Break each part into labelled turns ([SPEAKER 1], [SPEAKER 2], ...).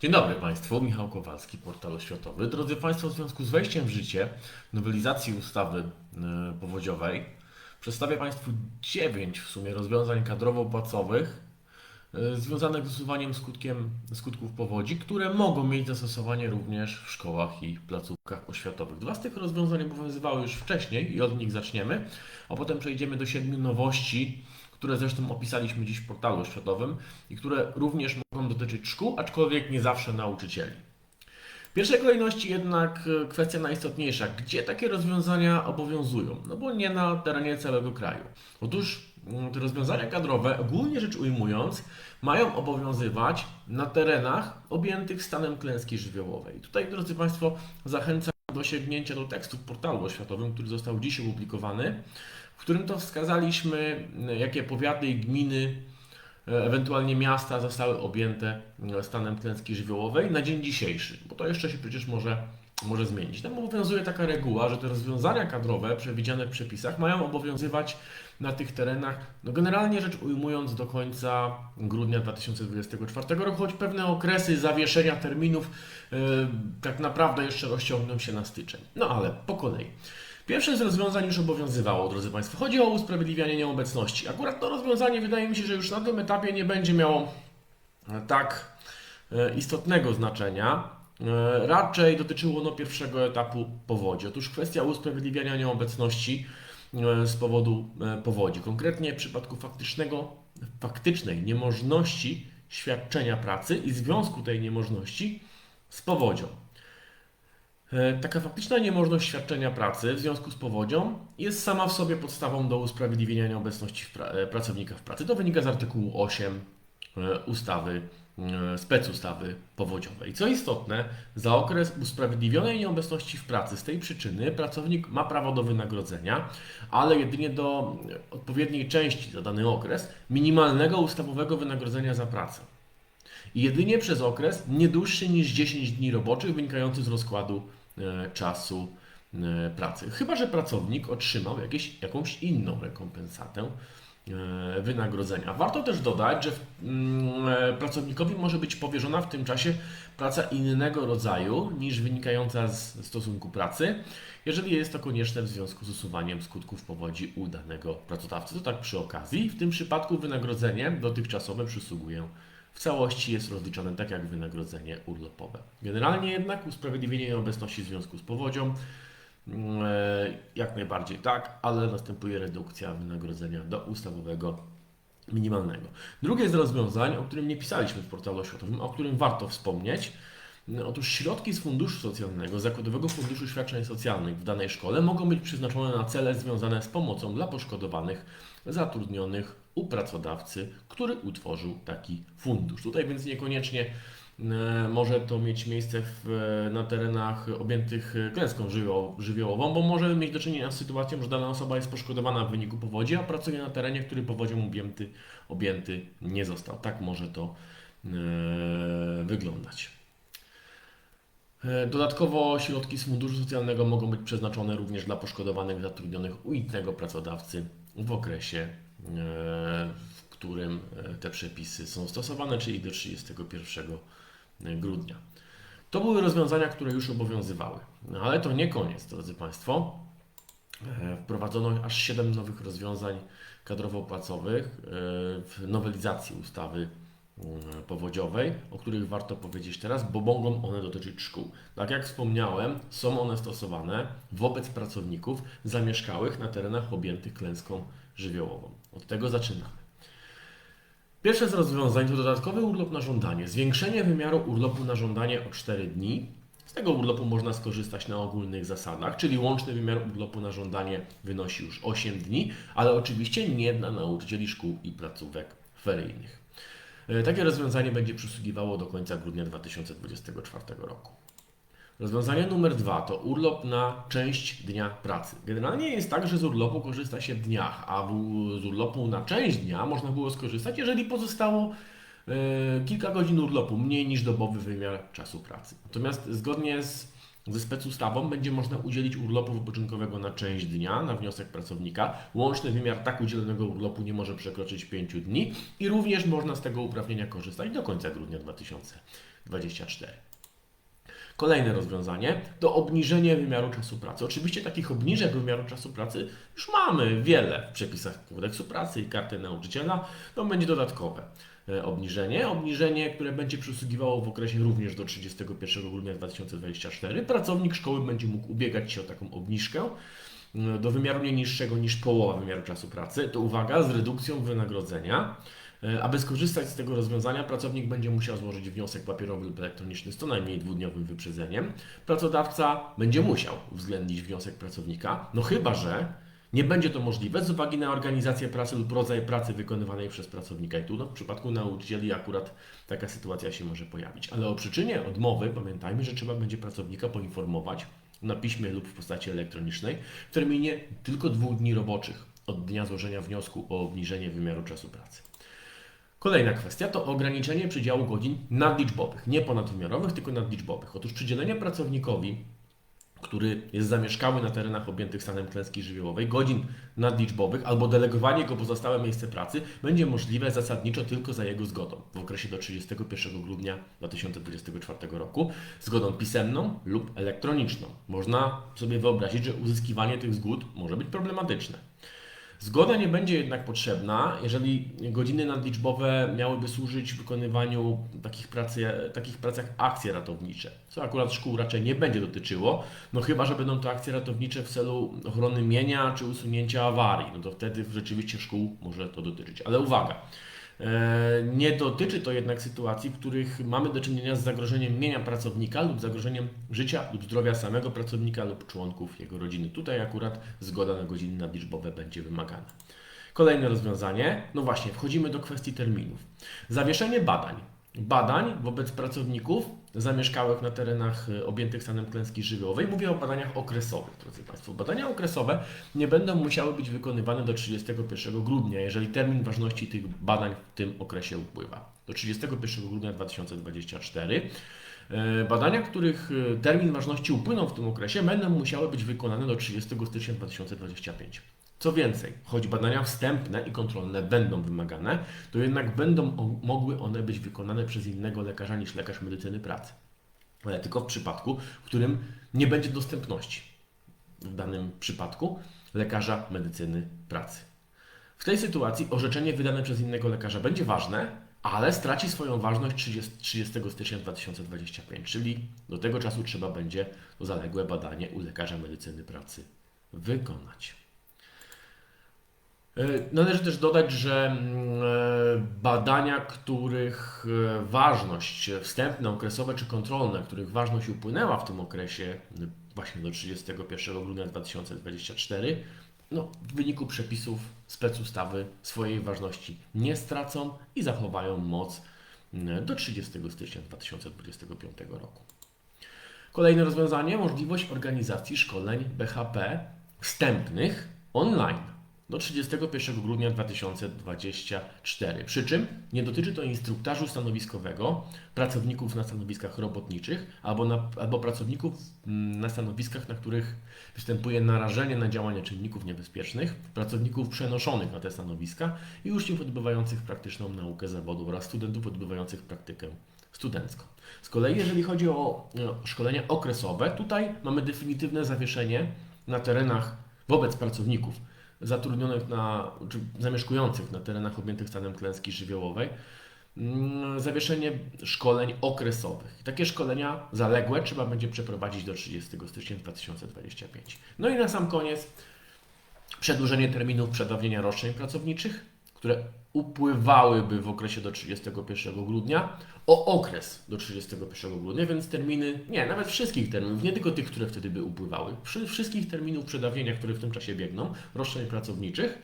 [SPEAKER 1] Dzień dobry Państwu, Michał Kowalski, Portal Oświatowy. Drodzy Państwo, w związku z wejściem w życie nowelizacji ustawy e, powodziowej przedstawię Państwu 9 w sumie rozwiązań kadrowo-płacowych e, związanych z usuwaniem skutkiem, skutków powodzi, które mogą mieć zastosowanie również w szkołach i placówkach oświatowych. Dwa z tych rozwiązań obowiązywały już wcześniej i od nich zaczniemy, a potem przejdziemy do siedmiu nowości, które zresztą opisaliśmy dziś w portalu oświatowym i które również mogą dotyczyć szkół, aczkolwiek nie zawsze nauczycieli. W pierwszej kolejności jednak e, kwestia najistotniejsza, gdzie takie rozwiązania obowiązują? No bo nie na terenie całego kraju. Otóż mm, te rozwiązania kadrowe, ogólnie rzecz ujmując, mają obowiązywać na terenach objętych stanem klęski żywiołowej. Tutaj, drodzy Państwo, zachęcam do sięgnięcia do tekstu w portalu oświatowym, który został dziś opublikowany, w którym to wskazaliśmy, jakie powiaty i gminy, e, ewentualnie miasta zostały objęte stanem klęski żywiołowej na dzień dzisiejszy, bo to jeszcze się przecież może, może zmienić. Tam obowiązuje taka reguła, że te rozwiązania kadrowe przewidziane w przepisach mają obowiązywać na tych terenach, no generalnie rzecz ujmując, do końca grudnia 2024 roku, choć pewne okresy zawieszenia terminów e, tak naprawdę jeszcze rozciągną się na styczeń. No ale po kolei. Pierwsze z rozwiązań już obowiązywało, drodzy Państwo. Chodzi o usprawiedliwianie nieobecności. Akurat to rozwiązanie wydaje mi się, że już na tym etapie nie będzie miało tak e, istotnego znaczenia. E, Raczej dotyczyło ono pierwszego etapu powodzi. Otóż kwestia usprawiedliwiania nieobecności e, z powodu e, powodzi. Konkretnie w przypadku faktycznego, faktycznej niemożności świadczenia pracy i związku tej niemożności z powodzią. Taka faktyczna niemożność świadczenia pracy w związku z powodzią jest sama w sobie podstawą do usprawiedliwienia nieobecności pracownika w pracy. To wynika z artykułu 8 e, ustawy, e, specustawy powodziowej. Co istotne, za okres usprawiedliwionej nieobecności w pracy z tej przyczyny pracownik ma prawo do wynagrodzenia, ale jedynie do e, odpowiedniej części za dany okres minimalnego ustawowego wynagrodzenia za pracę. I jedynie przez okres nie dłuższy niż 10 dni roboczych wynikający z rozkładu e, czasu e, pracy. Chyba, że pracownik otrzymał jakieś, jakąś inną rekompensatę e, wynagrodzenia. Warto też dodać, że mm, e, pracownikowi może być powierzona w tym czasie praca innego rodzaju niż wynikająca z stosunku pracy, jeżeli jest to konieczne w związku z usuwaniem skutków powodzi u danego pracodawcy. To tak przy okazji. W tym przypadku wynagrodzenie dotychczasowe przysługuje w całości jest rozliczone tak jak wynagrodzenie urlopowe. Generalnie jednak usprawiedliwienie nieobecności w związku z powodzią e, jak najbardziej tak, ale następuje redukcja wynagrodzenia do ustawowego minimalnego. Drugie z rozwiązań, o którym nie pisaliśmy w portalu oświatowym, o którym warto wspomnieć, no, Otóż środki z funduszu socjalnego, Zakładowego Funduszu Świadczeń Socjalnych w danej szkole mogą być przeznaczone na cele związane z pomocą dla poszkodowanych zatrudnionych u pracodawcy, który utworzył taki fundusz. Tutaj więc niekoniecznie e, może to mieć miejsce w, e, na terenach objętych e, klęską żywioł, żywiołową, bo może mieć do czynienia z sytuacją, że dana osoba jest poszkodowana w wyniku powodzi, a pracuje na terenie, który powodzią objęty, objęty nie został. Tak może to e, wyglądać. E, Dodatkowo środki z funduszu socjalnego mogą być przeznaczone również dla poszkodowanych zatrudnionych u innego pracodawcy w okresie, e, którym e, te przepisy są stosowane, czyli do 31 grudnia. To były rozwiązania, które już obowiązywały. No, ale to nie koniec, drodzy Państwo. E, Wprowadzono aż 7 nowych rozwiązań kadrowo-płacowych e, w nowelizacji ustawy mm, powodziowej, o których warto powiedzieć teraz, bo mogą one dotyczyć szkół. Tak jak wspomniałem, są one stosowane wobec pracowników zamieszkałych na terenach objętych klęską żywiołową. Od tego zaczynamy. Pierwsze z rozwiązań to dodatkowy urlop na żądanie. Zwiększenie wymiaru urlopu na żądanie o 4 dni. Z tego urlopu można skorzystać na ogólnych zasadach, czyli łączny wymiar urlopu na żądanie wynosi już 8 dni, ale oczywiście nie dla nauczycieli szkół i placówek feryjnych. E, Takie rozwiązanie będzie przysługiwało do końca grudnia 2024 roku. Rozwiązanie numer dwa to urlop na część dnia pracy. Generalnie jest tak, że z urlopu korzysta się w dniach, a z urlopu na część dnia można było skorzystać, jeżeli pozostało e, kilka godzin urlopu, mniej niż dobowy wymiar czasu pracy. Natomiast zgodnie z Ze specustawą będzie można udzielić urlopu wypoczynkowego na część dnia na wniosek pracownika. Łączny wymiar tak udzielonego urlopu nie może przekroczyć 5 dni i również można z tego uprawnienia korzystać do końca grudnia 2024. Kolejne rozwiązanie to obniżenie wymiaru czasu pracy. Oczywiście takich obniżek wymiaru czasu pracy już mamy wiele w przepisach kodeksu pracy i karty nauczyciela. To będzie dodatkowe e, obniżenie. Obniżenie, które będzie przysługiwało w okresie również do 31 grudnia 2024. Pracownik szkoły będzie mógł ubiegać się o taką obniżkę e, do wymiaru nie niższego niż połowa wymiaru czasu pracy. To uwaga, z redukcją wynagrodzenia. E, Aby skorzystać z tego rozwiązania, pracownik będzie musiał złożyć wniosek papierowy lub elektroniczny z co najmniej dwudniowym wyprzedzeniem. Pracodawca będzie musiał uwzględnić wniosek pracownika, no chyba że nie będzie to możliwe z uwagi na organizację pracy lub rodzaj pracy wykonywanej przez pracownika. I tu no, w przypadku nauczycieli akurat taka sytuacja się może pojawić. Ale o przyczynie odmowy pamiętajmy, że trzeba będzie pracownika poinformować na piśmie lub w postaci elektronicznej w terminie tylko dwóch dni roboczych od dnia złożenia wniosku o obniżenie wymiaru czasu pracy. Kolejna kwestia to ograniczenie przydziału godzin nadliczbowych, nie ponadwymiarowych, tylko nadliczbowych. Otóż przydzielenie pracownikowi, który jest zamieszkały na terenach objętych stanem klęski żywiołowej, godzin nadliczbowych albo delegowanie go poza stałe miejsce pracy będzie możliwe zasadniczo tylko za jego zgodą w okresie do 31 grudnia 2024 roku, zgodą pisemną lub elektroniczną. Można sobie wyobrazić, że uzyskiwanie tych zgód może być problematyczne. Zgoda nie będzie jednak potrzebna, jeżeli godziny nadliczbowe miałyby służyć wykonywaniu takich, pracy, takich pracach akcje ratownicze, co akurat szkół raczej nie będzie dotyczyło, no chyba, że będą to akcje ratownicze w celu ochrony mienia czy usunięcia awarii, no to wtedy rzeczywiście szkół może to dotyczyć. Ale uwaga, Nie dotyczy to jednak sytuacji, w których mamy do czynienia z zagrożeniem mienia pracownika lub zagrożeniem życia lub zdrowia samego pracownika lub członków jego rodziny. Tutaj akurat zgoda na godziny nadliczbowe będzie wymagana. Kolejne rozwiązanie, no właśnie, wchodzimy do kwestii terminów. Zawieszenie badań. Badań wobec pracowników zamieszkałych na terenach y, objętych stanem klęski żywiołowej. Mówię o badaniach okresowych, drodzy Państwo. Badania okresowe nie będą musiały być wykonywane do 31 grudnia, jeżeli termin ważności tych badań w tym okresie upływa. Do 31 grudnia 2024. E, Badania, których e, termin ważności upłynął w tym okresie, będą musiały być wykonane do 30 stycznia 2025. Co więcej, choć badania wstępne i kontrolne będą wymagane, to jednak będą mogły one być wykonane przez innego lekarza niż lekarz medycyny pracy. Ale tylko w przypadku, w którym nie będzie dostępności w danym przypadku lekarza medycyny pracy. W tej sytuacji orzeczenie wydane przez innego lekarza będzie ważne, ale straci swoją ważność 30, 30 stycznia 2025, czyli do tego czasu trzeba będzie to zaległe badanie u lekarza medycyny pracy wykonać. E, Należy też dodać, że mm, e, badania, których e, ważność wstępne, okresowe czy kontrolne, których ważność upłynęła w tym okresie właśnie do 31 grudnia 2024, no, w wyniku przepisów specustawy swojej ważności nie stracą i zachowają moc do 30 stycznia 2025 roku. Kolejne rozwiązanie możliwość organizacji szkoleń BHP wstępnych online do 31 grudnia 2024. Przy czym nie dotyczy to instruktażu stanowiskowego, pracowników na stanowiskach robotniczych albo, na, albo pracowników mm, na stanowiskach, na których występuje narażenie na działania czynników niebezpiecznych, pracowników przenoszonych na te stanowiska i uczniów odbywających praktyczną naukę zawodu oraz studentów odbywających praktykę studencką. Z kolei jeżeli chodzi o e, szkolenia okresowe, tutaj mamy definitywne zawieszenie na terenach wobec pracowników zatrudnionych na, czy zamieszkujących na terenach objętych stanem klęski żywiołowej, mm, zawieszenie szkoleń okresowych. Takie szkolenia zaległe trzeba będzie przeprowadzić do 30 stycznia 2025. No i na sam koniec przedłużenie terminów przedawnienia roszczeń pracowniczych, które upływałyby w okresie do 31 grudnia, o okres do 31 grudnia, więc terminy, nie, nawet wszystkich terminów, nie tylko tych, które wtedy by upływały, wszy- wszystkich terminów przedawnienia, które w tym czasie biegną, roszczeń pracowniczych,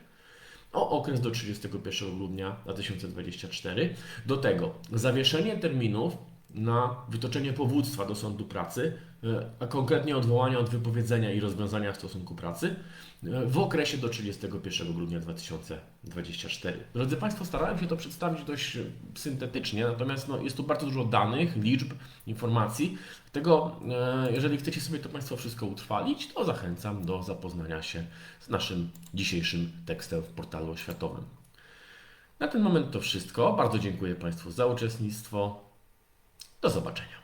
[SPEAKER 1] o okres do 31 grudnia 2024. Do tego zawieszenie terminów na wytoczenie powództwa do sądu pracy, e, a konkretnie odwołania od wypowiedzenia i rozwiązania w stosunku pracy e, w okresie do 31 grudnia 2024. Drodzy Państwo, starałem się to przedstawić dość e, syntetycznie, natomiast no, jest tu bardzo dużo danych, liczb, informacji. Dlatego, jeżeli chcecie sobie to Państwo wszystko utrwalić, to zachęcam do zapoznania się z naszym dzisiejszym tekstem w portalu oświatowym. Na ten moment to wszystko. Bardzo dziękuję Państwu za uczestnictwo. Do zobaczenia.